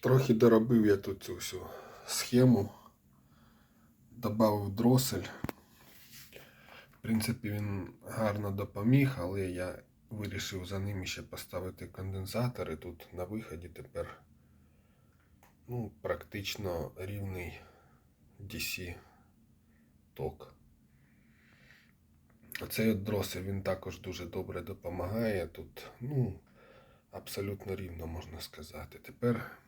Трохи доробив я тут цю всю схему. Добавив дросель. В принципі, він гарно допоміг, але я вирішив за ним ще поставити конденсатори. Тут на виході тепер ну, практично рівний DC ток. Оцей дросель він також дуже добре допомагає. Тут, ну, абсолютно рівно можна сказати. Тепер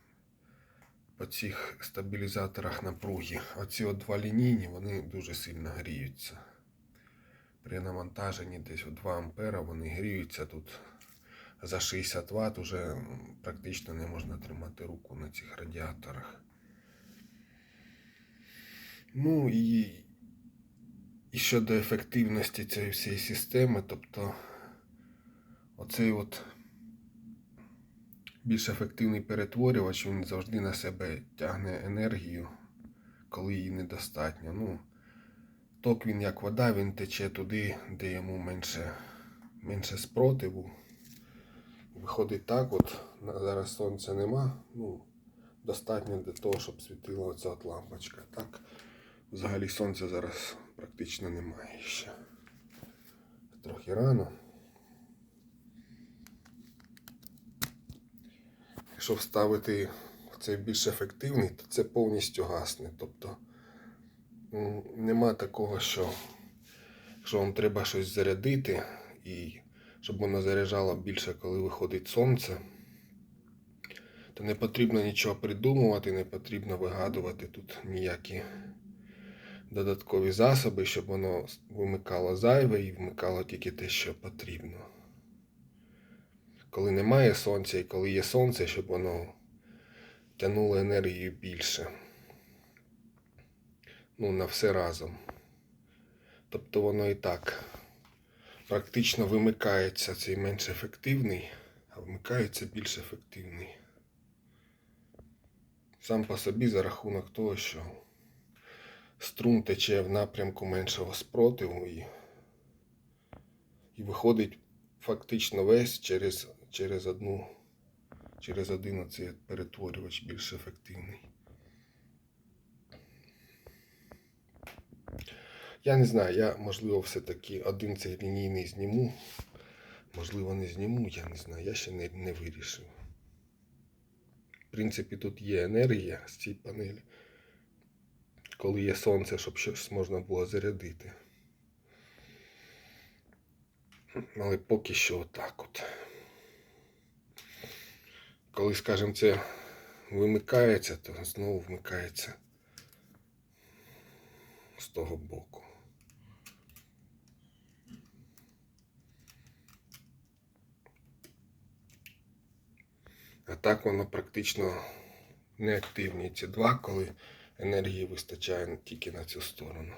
по цих стабілізаторах напруги. Оці от два лінійні, вони дуже сильно гріються. При навантаженні десь у 2 ампера вони гріються тут за 60 Вт уже практично не можна тримати руку на цих радіаторах. Ну і, і щодо ефективності цієї всієї системи, тобто оцей от більш ефективний перетворювач, він завжди на себе тягне енергію, коли її недостатньо. Ну, ток він як вода, він тече туди, де йому менше, менше спротиву. Виходить так, от зараз сонця нема. Ну, достатньо для того, щоб світила оця от лампочка. Так, взагалі сонця зараз практично немає ще. Трохи рано. Якщо вставити цей більш ефективний, то це повністю гасне. Тобто нема такого, що якщо вам треба щось зарядити, і щоб воно заряджало більше, коли виходить сонце, то не потрібно нічого придумувати, не потрібно вигадувати тут ніякі додаткові засоби, щоб воно вимикало зайве і вмикало тільки те, що потрібно коли немає сонця і коли є сонце, щоб воно тягнуло енергію більше. Ну, на все разом. Тобто воно і так практично вимикається цей менш ефективний, а вмикається більш ефективний. Сам по собі за рахунок того, що струм тече в напрямку меншого спротиву і, і виходить фактично весь через, через одну, через один оцей перетворювач більш ефективний. Я не знаю, я можливо все-таки один цей лінійний зніму. Можливо, не зніму, я не знаю, я ще не, не вирішив. В принципі, тут є енергія з цієї панелі. Коли є сонце, щоб щось можна було зарядити. Але поки що отак от. Коли, скажімо, це вимикається, то знову вмикається з того боку. А так воно практично неактивні ці два, коли енергії вистачає тільки на цю сторону.